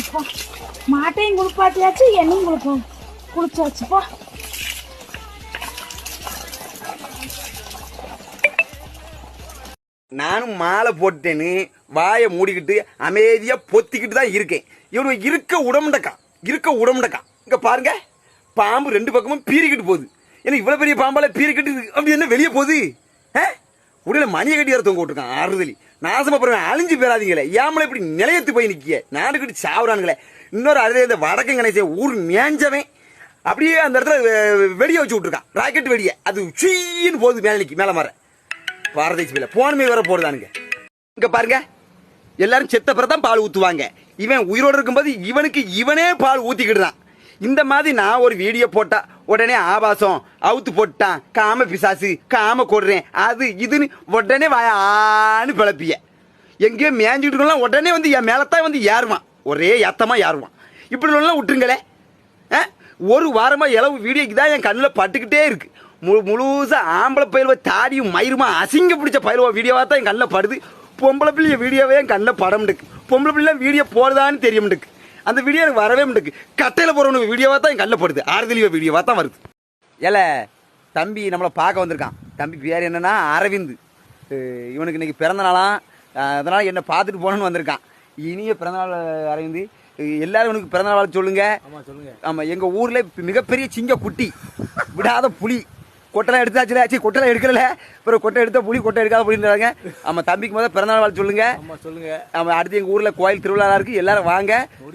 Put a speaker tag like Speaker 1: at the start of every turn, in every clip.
Speaker 1: இப்போ மாட்டையும் குளிப்பாட்டியாச்சு என்னையும் குளிப்போம். குளிச்சாச்சுப்பா
Speaker 2: நானும் மாலை போட்டேன்னு வாயை மூடிக்கிட்டு அமைதியா பொத்திக்கிட்டு தான் இருக்கேன். இவனு இருக்க உடம்புண்டக்கா இருக்க உடம்புண்டக்கா. இங்கே பாருங்க பாம்பு ரெண்டு பக்கமும் பீறிக்கிட்டு போகுது. ஏன்னா இவ்வளோ பெரிய பாம்பால் பீறிக்கிட்டு அப்படி என்ன வெளியே போகுது? ஆ? உடல மணியை கட்டி வேற தொங்க விட்டுருக்கான் ஆறுதலி. நாசமா போறேன் அழிஞ்சு போயிடாதீங்களே. ஏமலை இப்படி நிலையத்து போய் நிக்கிய? நாடுகிட்டு சாவுறானுங்களே. இன்னொரு அதே இந்த வடக்கு கணேச ஊர் மேஞ்சவன். அப்படியே அந்த இடத்துல வெடியை வச்சு விட்டுருக்கான். ராக்கெட் வெடியை. அது சீன்னு போகுது மேலே நிக்கி மேலே மாற. பாரதேசி பிள்ளை போனமே வேற போடுதானுங்க. இங்க பாருங்க. எல்லாரும் செத்த பிறதான் தான் பால் ஊத்துவாங்க. இவன் உயிரோடு இருக்கும்போது இவனுக்கு இவனே பால் ஊத்திக்கிடுறான். இந்த மாதிரி நான் ஒரு வீடியோ போட்டா உடனே ஆபாசம் அவுத்து போட்டான் காம பிசாசு காம கொடுறேன் அது இதுன்னு உடனே வாயான்னு பிளப்பிய. எங்கேயோ மேய்ஞ்சிட்டு உடனே வந்து என் மேலத்தான் வந்து ஏறுவான். ஒரே ஏத்தமாக ஏறுவான். இப்படி எல்லாம் விட்டுருங்களே ஆ? ஒரு வாரமாக இளவு வீடியோக்கு தான் என் கண்ணில் பட்டுக்கிட்டே இருக்கு. முழு முழுசாக ஆம்பளை பயிலுவ தாடியும் மயிருமா அசிங்க பிடிச்ச பயிலுவ வீடியோவாக தான் என் கண்ணில் படுது. பொம்பளை பிள்ளைய வீடியோவே என் கண்ணில் படம் பொம்பளை பிள்ளை வீடியோ போடுதான்னு தெரிய மாட்டுக்கு அந்த வீடியோ எனக்கு வரவே மாட்டுக்கு கட்டையில் போகிறவனுக்கு வீடியோவா தான் என் கண்ணில் படுது. ஆறுதலிவ வீடியோவா தான் வருது. ஏல தம்பி நம்மளை பார்க்க வந்திருக்கான். தம்பி பேர் என்னன்னா அரவிந்த். இவனுக்கு இன்னைக்கு பிறந்த நாளாம் அஹ் அதனால என்னை பார்த்துட்டு போகணுன்னு வந்திருக்கான். இனிய பிறந்தநாள் அரவிந்த். எல்லாரும் இவனுக்கு பிறந்தநாள் வாழ்த்து சொல்லுங்க.
Speaker 3: ஆமா சொல்லுங்க.
Speaker 2: ஆமா எங்க ஊர்ல மிகப்பெரிய சிங்க குட்டி விடாத புலி. கொட்டெல்லாம் எடுத்தாச்சுல. சரி கொட்டெல்லாம் எடுக்கல அப்புறம் கொட்டை எடுத்த புலி கொட்டை எடுக்காத புலின்றாங்க ஆமா தம்பிக்கு முதல்ல பிறந்தநாள் வாழ்த்து சொல்லுங்க.
Speaker 3: ஆமா சொல்லுங்க.
Speaker 2: ஆமா அடுத்து எங்க ஊர்ல கோயில் திருவிழா இருக்கு. எல்லாரும் வாங்க.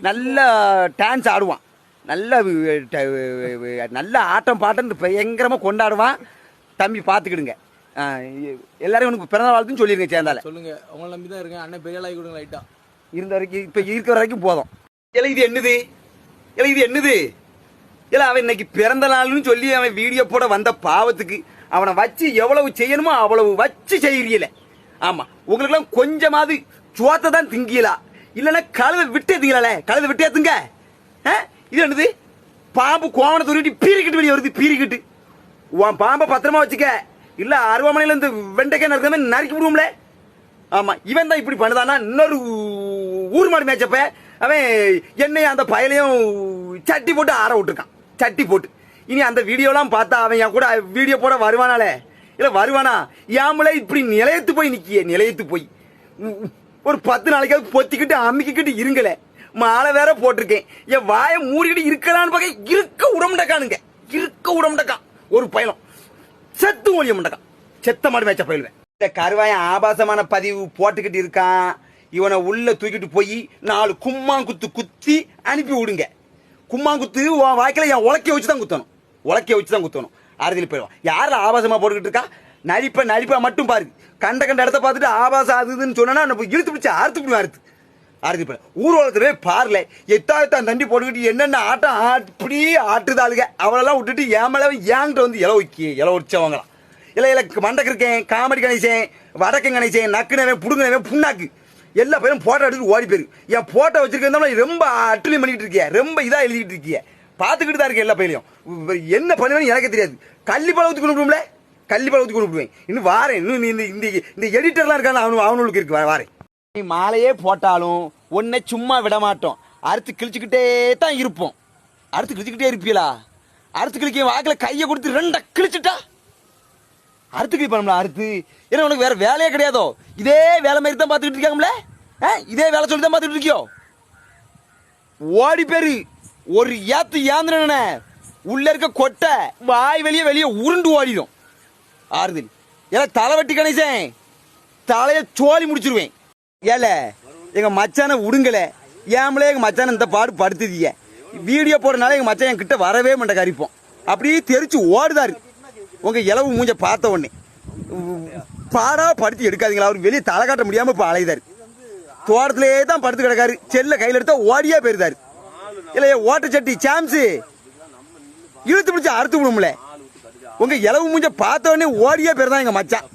Speaker 2: நல்ல டான்ஸ் ஆடுவான். நல்ல நல்ல ஆட்டம் பாட்டம் பயங்கரமா கொண்டாடுவான். தம்பி பார்த்துக்கிடுங்க எல்லாரும் இவனுக்கு பிறந்த வாழ்த்துன்னு சொல்லிருங்க சேர்ந்தால.
Speaker 3: சொல்லுங்க. உங்களை நம்பி தான் இருக்கேன். அண்ணன் பெரிய ஆளாகி கொடுங்க லைட்டா
Speaker 2: இருந்த வரைக்கும் இப்ப இருக்கிற வரைக்கும் போதும். இல்ல இது என்னது? இல்ல இது என்னது? இல்ல அவன் இன்னைக்கு பிறந்த நாள்னு சொல்லி அவன் வீடியோ போட வந்த பாவத்துக்கு அவனை வச்சு எவ்வளவு செய்யணுமோ அவ்வளவு வச்சு செய்யல ஆமா உங்களுக்குலாம் கொஞ்சமாவது சோத்தை தான் திங்கியலா இல்லைன்னா கழுதை விட்டே திங்கலால கழுதை விட்டே திங்க. ஆ? இது என்னது? பாம்பு கோவனை துருட்டி பீரிக்கிட்டு வெளியே வருது பீரிக்கிட்டு. உன் பாம்பை பத்திரமா வச்சுக்க. இல்ல அருவாமனையில இந்த வெண்டைக்காய் நறுக்கிற மாதிரி நறுக்கி விடுவோம்ல. ஆமா இவன் தான் இப்படி பண்ணுதானா இன்னொரு ஊர் மாடு மேய்ச்சப்ப அவன் என்னையும் அந்த பயலையும் சட்டி போட்டு ஆற விட்டுருக்கான். சட்டி போட்டு. இனி அந்த வீடியோலாம் பார்த்தா அவன் என் கூட வீடியோ போட வருவானாலே. இல்லை வருவானா? ஏமலே இப்படி நிலையத்து போய் நிற்கியே நிலையத்து போய். ஒரு பத்து நாளைக்காவது பொத்திக்கிட்டு அமுக்கிக்கிட்டு இருங்களே. மாலை வேற போட்டிருக்கேன். என் வாயை மூடிக்கிட்டு இருக்கலான்னு பார்க்க இருக்க உடம்புடக்கானுங்க இருக்க உடம்புடக்கான் ஒரு பயலம் செத்து ஒழிய முண்டக்கான். செத்த மாடு மேய்ச்ச பயிலுவேன். இந்த கருவாயன் ஆபாசமான பதிவு போட்டுக்கிட்டு இருக்கான். இவனை உள்ள தூக்கிட்டு போய் நாலு கும்மாங்குத்து குத்தி அனுப்பி விடுங்க. கும்மாங்குத்து உன் வாய்க்கில என் உலக்கைய வச்சு தான் குத்தணும். உலக்கைய வச்சு தான் குத்தணும். ஆறுதல் போயிடுவான் யாரில் ஆபாசமாக போட்டுக்கிட்டு இருக்கா? நடிப்பை நடிப்பை மட்டும் பாரு. கண்ட கண்ட இடத்த பார்த்துட்டு ஆபாசம் அதுதுன்னு சொன்னா நம்ம இழுத்து பிடிச்சி அறுத்து பிடிக்கும் அறுத்து. அறுதி போய் ஊர்வலத்திலே பாருல எத்தா எத்தா தண்டி போட்டுக்கிட்டு என்னென்ன ஆட்டம் அப்படி ஆட்டுதாளுங்க அவளெல்லாம் விட்டுட்டு ஏன் ஏங்கிட்ட வந்து இலை வைக்கி இலை வச்சவங்களாம் இல்லை இல்லை மண்டக்கு இருக்கேன் காமெடி கணேசன் வடக்கு கணேசன் நக்குனவன் புடுங்கினவன் புண்ணாக்கு. எல்லா பேரும் போட்டோ எடுத்துட்டு ஓடி போயிரு. என் போட்டோ வச்சிருக்கேன் ரொம்ப அட்டுலி பண்ணிக்கிட்டு இருக்கிய? ரொம்ப இதாக எழுதிக்கிட்டு இருக்கிய? பார்த்துக்கிட்டு தான் இருக்கேன் எல்லா பையிலையும் என்ன பண்ணுவேன்னு எனக்கு தெரியாது. கள்ளி பழம் ஊற்றி கொடுப்போம்ல கள்ளி பழம் ஊற்றி கொடுப்பேன் இன்னும் வாரேன். இன்னும் இந்த இந்த இந்த எடிட்டர்லாம் இருக்காங்க அவனு அவனுக்கு இருக்கு. வாரேன். நீ மாலையே போட்டாலும் உன்னை சும்மா விட மாட்டோம் அறுத்து கிழிச்சுக்கிட்டே தான் இருப்போம். அறுத்து கிழிச்சுக்கிட்டே இருப்பீங்களா அறுத்து கிழிக்க வாக்கில் கையை கொடுத்து ரெண்டா கிழிச்சுட்டா? அறுத்து பண்ணல அறுத்து. ஏன்னா உனக்கு வேற வேலையே கிடையாதோ? இதே வேலை மாதிரி தான் பார்த்துக்கிட்டு இருக்காங்களே ஆ? இதே வேலை சொல்லி தான் பார்த்துக்கிட்டு இருக்கியோ? ஓடி பேரு. ஒரு ஏத்து ஏந்திரன உள்ள இருக்க கொட்டை வாய் வெளியே வெளியே உருண்டு ஓடிடும். ஆறுதல். ஏன்னா தலை வெட்டி கணேசன். தலையை சோலி முடிச்சிருவேன். ஏல எங்க மச்சானை விடுங்கல ஏமலே எங்க மச்சானை இந்த பாடு படுத்துதிய வீடியோ போடுறதுனால எங்க மச்சான் என்கிட்ட வரவே மாட்டேன் கறிப்போம் அப்படியே தெரிச்சு ஓடுதாரு. உங்கள் இளவு மூஞ்ச பார்த்த உடனே. பாடாக படுத்து படுத்தி எடுக்காதீங்களா? அவர் வெளியே தலை காட்ட முடியாமல் இப்போ அலையுதார். தோட்டத்திலே தான் படுத்து கிடக்காரு. செல்ல கையில எடுத்தா ஓடியே போயிருந்தாரு. இல்லையா ஓட்டச்சட்டி சாம்ஸு இழுத்து பிடிச்சி அறுத்து விடும்ல. உங்கள் இளவு மூஞ்ச பார்த்த உடனே ஓடியாக போயிருந்தான் எங்கள் மச்சான்.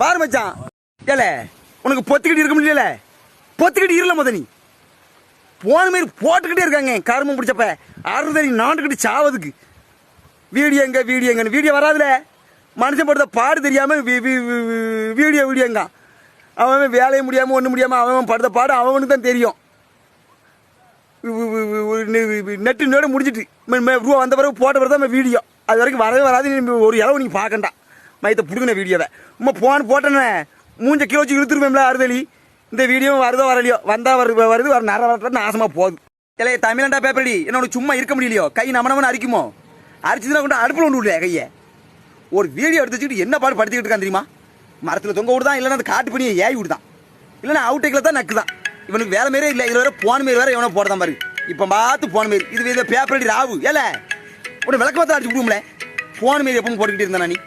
Speaker 2: பாரு மச்சான். ஏல உனக்கு பொத்துக்கிட்டு இருக்க முடியல பொத்துக்கிட்டு இருல முத நீ போன மாரி போட்டுக்கிட்டே இருக்காங்க கருமம் பிடிச்சப்ப. அறுதறி நாண்டுக்கிட்டு சாவதுக்கு. வீடியோ எங்க வீடியோ எங்கன்னு? வீடியோ வராதுல. மனுஷன் படுத்த பாடு தெரியாம வி- வீடியோ வீடியோங்க. அவன் வேலையை முடியாம ஒண்ணு முடியாம அவன் படுத்த பாடு அவனுக்கு தான் தெரியும். நெட்டு நோட முடிஞ்சிட்டு. ரூபா வந்த பிறகு போட்ட பிறகு தான் வீடியோ. அது வரைக்கும் வரவே வராது ஒரு இளவு நீங்கள் பார்க்கண்டா மையத்தை பிடுங்கின வீடியோவை. உமா போன் போட்டேனே. மூஞ்ச கிலோ வச்சு இழுத்துருவேன்ல அறுதலி. இந்த வீடியோ வருதோ வரலையோ? வந்தா வருது வருது வர நர வரட்ட நாசமா போகுது. இல்லை தமிழண்டா பேப்பரடி என்ன உனக்கு சும்மா இருக்க முடியலையோ? கை நம்ம நம்ம அரிக்குமோ? அரிச்சுதுன்னா கொண்டு அடுப்பில் கொண்டு விடுல கையை? ஒரு வீடியோ எடுத்து வச்சுக்கிட்டு என்ன பாடு படுத்திக்கிட்டு இருக்கான் தெரியுமா? மரத்தில் தொங்க விடுதான் இல்லைன்னா அந்த காட்டு பண்ணியை ஏவி விடுதான். இல்லைன்னா அவுட்டேக்கில் தான் நக்குதான். இவனுக்கு வேலை மாரியே இல்லை இதில் வேற போன மாரி வேற எவனோ போடுதான் பாரு. இப்போ பார்த்து போன மாரி. இது இந்த பேப்பர் அடி ராவு. ஏல உன்னை விளக்கமாக அடிச்சு விடுவோம்ல போன மாரி எப்பவும் போட்டுக்கிட்டு இருந்தா நீ?